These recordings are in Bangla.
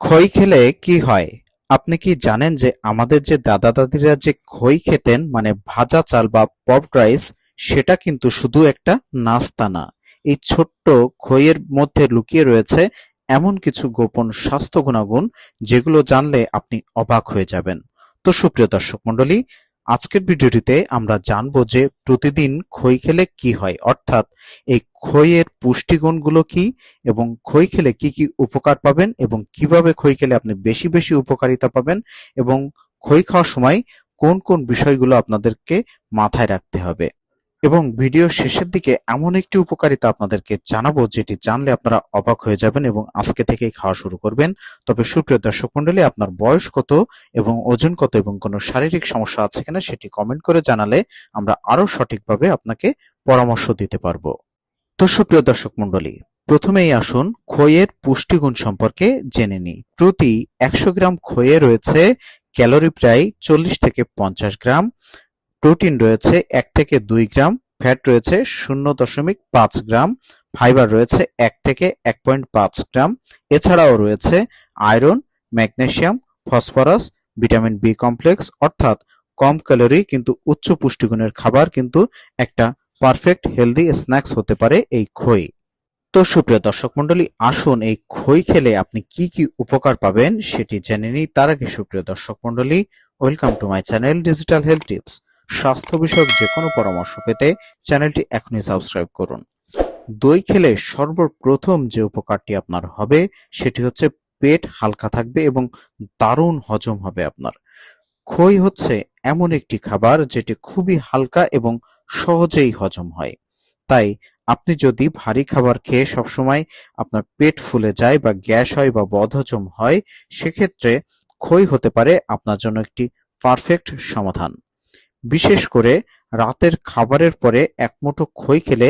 খই খেলে কি হয়? আপনি কি জানেন যে আমাদের যে দাদা দাদিরা যে খই খেতেন মানে ভাজা চাল বা পপড রাইস সেটা কিন্তু শুধু একটা নাস্তা না। এই ছোট্ট খইয়ের মধ্যে লুকিয়ে রয়েছে এমন কিছু গোপন স্বাস্থ্য গুণাগুণ, যেগুলো জানলে আপনি অবাক হয়ে যাবেন। তো সুপ্রিয় দর্শক মণ্ডলী আজকের ভিডিওটিতে আমরা জানব যে প্রতিদিন খই খেলে কি হয়, অর্থাৎ এই খইয়ের পুষ্টিগুণগুলো কি এবং খই খেলে কি কি উপকার পাবেন এবং কীভাবে খই খেলে আপনি বেশি বেশি উপকারিতা পাবেন এবং খই খাওয়ার সময় কোন কোন বিষয়গুলো আপনাদেরকে মাথায় রাখতে হবে। এবং ভিডিও শেষের দিকে এমন একটি উপকারিতা আপনাদেরকে জানাব, যেটি জানলে আপনারা অবাক হয়ে যাবেন এবং আজকে থেকেই খাওয়া শুরু করবেন। তবে সুপ্রিয় দর্শক মন্ডলী আপনার বয়স কত এবং ওজন কত এবং কোনো শারীরিক সমস্যা আছে কিনা সেটি কমেন্ট করে জানালে আমরা আরও সঠিকভাবে আপনাকে পরামর্শ দিতে পারব। তো সুপ্রিয় দর্শক মন্ডলী প্রথমেই আসুন খইয়ের পুষ্টিগুণ সম্পর্কে জেনে নিই। প্রতি একশো গ্রাম খইয়ে রয়েছে ক্যালোরি প্রায় চল্লিশ থেকে পঞ্চাশ গ্রাম। প্রোটিন রয়েছে এক থেকে দুই গ্রাম, ফ্যাট রয়েছে শূন্য দশমিক পাঁচ গ্রাম, ফাইবার রয়েছে এক থেকে এক পয়েন্ট পাঁচ গ্রাম। এছাড়াও রয়েছে iron, magnesium, phosphorus, vitamin B complex, অর্থাৎ কম ক্যালোরি কিন্তু উচ্চ পুষ্টিগুণের খাবার কিন্তু একটা পারফেক্ট হেলদি স্ন্যাক্স হতে পারে এই খই। তো সুপ্রিয় দর্শক মন্ডলী আসুন এই খই খেলে আপনি কি কি উপকার পাবেন সেটি জেনে নিই। তার আগে সুপ্রিয় দর্শক মন্ডলী welcome to my channel digital health tips. স্বাস্থ্য বিষয়ক যে কোনো পরামর্শ পেতে চ্যানেলটি এখনই সাবস্ক্রাইব করুন। দই খেলে সর্বপ্রথম যে উপকারটি আপনার হবে সেটি হচ্ছে পেট হালকা থাকবে এবং দারুণ হজম হবে আপনার। খই হচ্ছে এমন একটি খাবার যেটি খুবই হালকা এবং সহজেই হজম হয়। তাই আপনি যদি ভারী খাবার খেয়ে সবসময় আপনার পেট ফুলে যায় বা গ্যাস হয় বা বদহজম হয়, সেক্ষেত্রে খই হতে পারে আপনার জন্য একটি পারফেক্ট সমাধান। বিশেষ করে রাতের খাবারের পরে এক মুঠো খই খেলে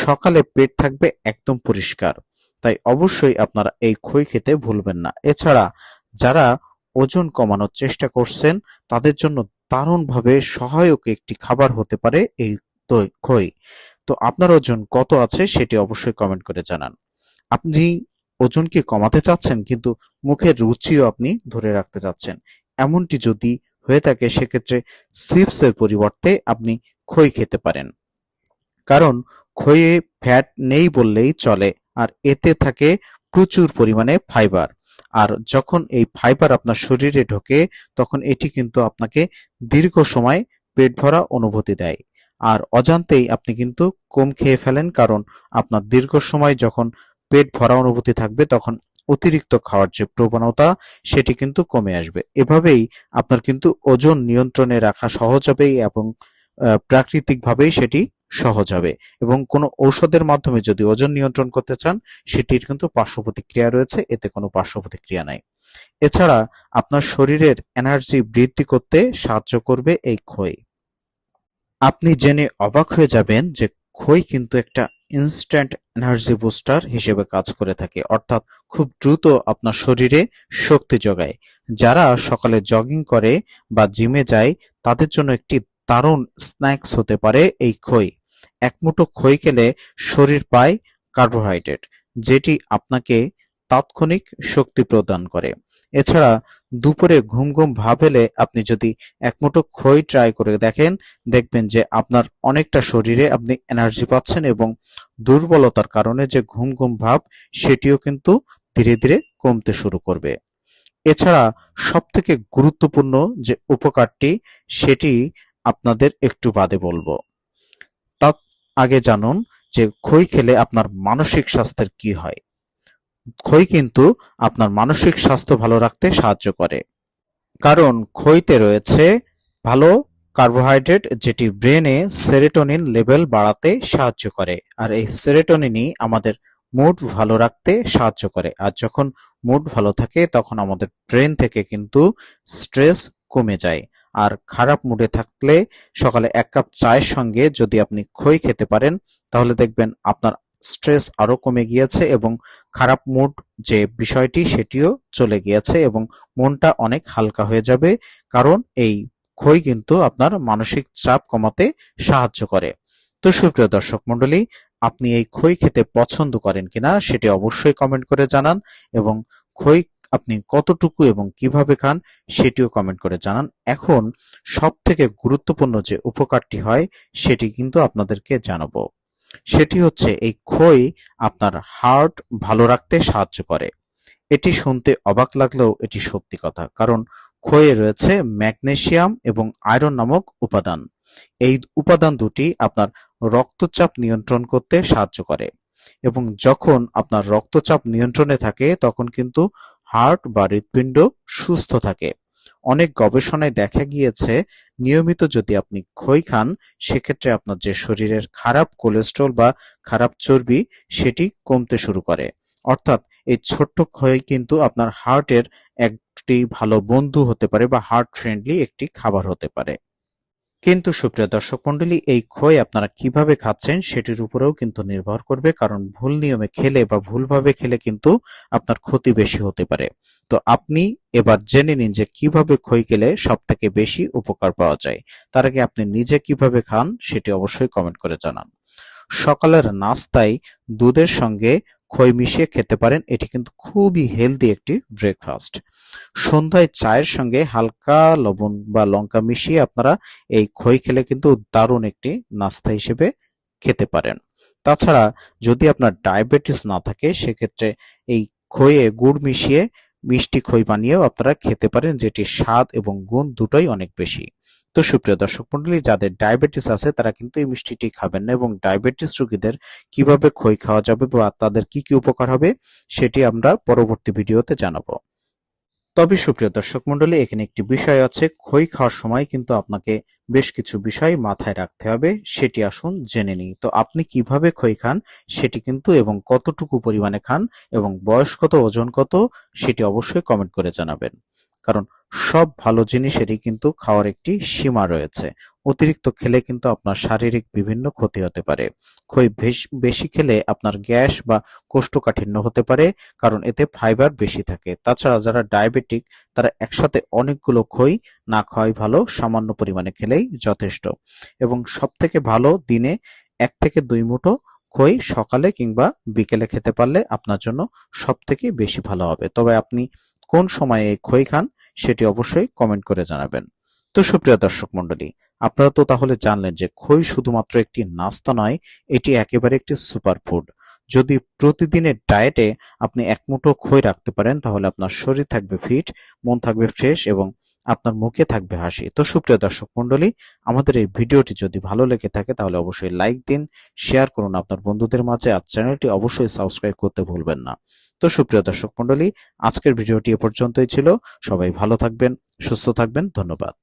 সকালে পেট থাকবে একদম পরিষ্কার। তাই অবশ্যই আপনারা এই খই খেতে ভুলবেন না। এছাড়া যারা ওজন কমানোর চেষ্টা করছেন, তাদের জন্য দারুণভাবে সহায়ক একটি খাবার হতে পারে এই খই। তো আপনার ওজন কত আছে সেটি অবশ্যই কমেন্ট করে জানান। আপনি ওজনকে কমাতে চাচ্ছেন, কিন্তু মুখের রুচিও আপনি ধরে রাখতে চাচ্ছেন। এমনটি যদি হয়ে থাকে, সেক্ষেত্রে চিপসের পরিবর্তে আপনি খই খেতে পারেন। কারণ খইয়ে ফ্যাট নেই বললেই চলে, আর এতে থাকে প্রচুর পরিমাণে ফাইবার আর যখন এই ফাইবার আপনার শরীরে ঢোকে, তখন এটি কিন্তু আপনাকে দীর্ঘ সময় পেট ভরা অনুভূতি দেয়। আর অজান্তেই আপনি কিন্তু কম খেয়ে ফেলেন, কারণ আপনার দীর্ঘ সময় যখন পেট ভরা অনুভূতি থাকবে, তখন অতিরিক্ত খাওয়ার যে প্রবণতা, সেটি কিন্তু কমে আসবে। এভাবেই আপনার কিন্তু ওজন নিয়ন্ত্রণে রাখা সহজ হবে এবং প্রাকৃতিকভাবেই সেটি সহজ হবে। এবং কোনো ঔষধের মাধ্যমে যদি ওজন নিয়ন্ত্রণ করতে চান, সেটির কিন্তু পার্শ্ব প্রতিক্রিয়া রয়েছে, এতে কোনো পার্শ্ব প্রতিক্রিয়া নাই। এছাড়া আপনার শরীরের এনার্জি বৃদ্ধি করতে সাহায্য করবে এই খই আপনি জেনে অবাক হয়ে যাবেন যে খই কিন্তু একটা ইনস্ট্যান্ট এনার্জি বুস্টার হিসেবে কাজ করে থাকে। অর্থাৎ খুব দ্রুত আপনার শরীরে শক্তি যোগায়। যারা সকালে জগিং করে বা জিমে যায়, তাদের জন্য একটি দারুণ স্ন্যাক্স হতে পারে এই খই এক মুঠো খই খেলে শরীর পায় কার্বোহাইড্রেট যেটি আপনাকে তাৎক্ষণিক শক্তি প্রদান করে। এছাড়া দুপুরে ঘুম ঘুম ভাব এলে আপনি যদি এক মুঠো খই ট্রাই করে দেখেন, দেখবেন যে আপনার অনেকটা শরীরে আপনি এনার্জি পাচ্ছেন এবং দুর্বলতার কারণে যে ঘুম ঘুম ভাব, সেটিও কিন্তু ধীরে ধীরে কমতে শুরু করবে। এছাড়া সব থেকে গুরুত্বপূর্ণ যে উপকারটি, সেটি আপনাদের একটু বাদে বলব। তার আগে জানুন যে খই খেলে আপনার মানসিক স্বাস্থ্যের কি হয়। খই কিন্তু আপনার মানসিক স্বাস্থ্য ভালো রাখতে সাহায্য করে। কারণ খইতে রয়েছে ভালো কার্বোহাইড্রেট, যেটি ব্রেনে সেরেটোনিন লেভেল বাড়াতে সাহায্য করে। আর এই সেরেটোনিনই আমাদের মুড ভালো রাখতে সাহায্য করে। আর যখন মুড ভালো থাকে, তখন আমাদের ব্রেন থেকে কিন্তু স্ট্রেস কমে যায়। আর খারাপ মুডে থাকলে সকালে এক কাপ চায়ের সঙ্গে যদি আপনি খই খেতে পারেন, তাহলে দেখবেন আপনার স্ট্রেস আরও কমে গিয়েছে এবং খারাপ মুড যে বিষয়টি সেটিও চলে গিয়েছে এবং মনটা অনেক হালকা হয়ে যাবে। কারণ এই খই কিন্তু আপনার মানসিক চাপ কমাতে সাহায্য করে। তো সুপ্রিয় দর্শক মন্ডলী আপনি এই খই খেতে পছন্দ করেন কিনা সেটি অবশ্যই কমেন্ট করে জানান এবং খই আপনি কতটুকু এবং কীভাবে খান সেটিও কমেন্ট করে জানান। এখন সব থেকে গুরুত্বপূর্ণ যে উপকারটি হয় সেটি কিন্তু আপনাদেরকে জানাব। সেটি হচ্ছে এই খই আপনার হার্ট ভালো রাখতে সাহায্য করে। এটি শুনতে অবাক লাগলেও এটি সত্যি কথা, কারণ খইয়ে রয়েছে ম্যাগনেসিয়াম এবং আয়রন নামক উপাদান। এই উপাদান দুটি আপনার রক্তচাপ নিয়ন্ত্রণ করতে সাহায্য করে এবং যখন আপনার রক্তচাপ নিয়ন্ত্রণে থাকে, তখন কিন্তু হার্ট বা হৃৎপিণ্ড সুস্থ থাকে। অনেক গবেষণায় দেখা গিয়েছে, নিয়মিত যদি আপনি খই খান, সেক্ষেত্রে আপনার যে শরীরের খারাপ কোলেস্ট্রল বা খারাপ চর্বি, সেটি কমতে শুরু করে। অর্থাৎ এই ছোট্ট ক্ষয় কিন্তু আপনার হার্টের একটি ভালো বন্ধু হতে পারে বা হার্ট ফ্রেন্ডলি একটি খাবার হতে পারে। কিন্তু সুপ্রিয় দর্শক মন্ডলী, এই খই আপনারা কীভাবে খাচ্ছেন সেটির উপরেও কিন্তু নির্ভর করবে, কারণ ভুল নিয়মে খেলে বা ভুলভাবে খেলে কিন্তু আপনার ক্ষতি বেশি হতে পারে। তো আপনি এবার জেনে নিন যে কীভাবে খই খেলে সব থেকে বেশি উপকার পাওয়া যায়। তার আগে আপনি নিজে কীভাবে খান সেটি অবশ্যই কমেন্ট করে জানান। সকালের নাস্তায় দুধের সঙ্গে খই মিশিয়ে খেতে পারেন, এটি কিন্তু খুবই হেলদি একটি ব্রেকফাস্ট সন্ধ্যায় চায়ের সঙ্গে হালকা লবণ বা লঙ্কা মিশিয়ে আপনারা এই খই খেলে কিন্তু দারুণ একটি নাস্তা হিসেবে খেতে পারেন। তাছাড়া যদি আপনার ডায়াবেটিস না থাকে, সেক্ষেত্রে এই খইয়ে গুড় মিশিয়ে মিষ্টি খই বানিয়েও আপনারা খেতে পারেন যেটি স্বাদ এবং গুণ দুটোই অনেক বেশি। তো সুপ্রিয় দর্শক মন্ডলী যাদের ডায়াবেটিস আছে, তারা কিন্তু এই মিষ্টিটি খাবেন না এবং ডায়াবেটিস রোগীদের কীভাবে খই খাওয়া যাবে বা তাদের কি কি উপকার হবে, সেটি আমরা পরবর্তী ভিডিওতে জানাব। তবে সুপ্রিয় দর্শক মন্ডলী এখানে একটি বিষয় আছে। খই খাওয়ার সময় কিন্তু আপনাকে বেশ কিছু বিষয় মাথায় রাখতে হবে, সেটি আসুন জেনে নিই। তো আপনি কীভাবে খই খান, সেটি কিন্তু এবং কতটুকু পরিমাণে খান এবং বয়স কত, ওজন কত, সেটি অবশ্যই কমেন্ট করে জানাবেন। কারণ সব ভালো জিনিসেরই কিন্তু খাওয়ার একটি সীমা রয়েছে। অতিরিক্ত খেলে কিন্তু আপনার শারীরিক বিভিন্ন ক্ষতি হতে পারে। খই বেশি খেলে আপনার গ্যাস বা কোষ্ঠকাঠিন্য হতে পারে, কারণ এতে ফাইবার বেশি থাকে। তাছাড়া যারা ডায়াবেটিক, তারা একসাথে অনেকগুলো খই না খাওয়াই ভালো, সামান্য পরিমাণে খেলেই যথেষ্ট। এবং সব থেকে ভালো দিনে এক থেকে দুই মুঠো খই সকালে কিংবা বিকেলে খেতে পারলে আপনার জন্য সব থেকে বেশি ভালো হবে। তবে আপনি কোন সময়ে এই খই খান, সেটি অবশ্যই কমেন্ট করে জানাবেন। তো সুপ্রিয় দর্শক মন্ডলী আপনারা তো তাহলে জানলেন যে খই শুধুমাত্র একটি নাস্তা নয়, এটি একেবারে একটি সুপার ফুড যদি প্রতিদিনের ডায়েটে আপনি এক মুঠো খই রাখতে পারেন, তাহলে আপনার শরীর থাকবে ফিট মন থাকবে ফ্রেশ এবং আপনার মুখে থাকবে হাসি। তো সুপ্রিয় দর্শক মন্ডলী আমাদের এই ভিডিওটি যদি ভালো লেগে থাকে, তাহলে অবশ্যই লাইক দিন শেয়ার করুন আপনার বন্ধুদের মাঝে, আর চ্যানেলটি অবশ্যই সাবস্ক্রাইব করতে ভুলবেন না। তো সুপ্রিয় দর্শক মন্ডলী আজকের ভিডিওটি এ পর্যন্তই ছিল। সবাই ভালো থাকবেন, সুস্থ থাকবেন, ধন্যবাদ।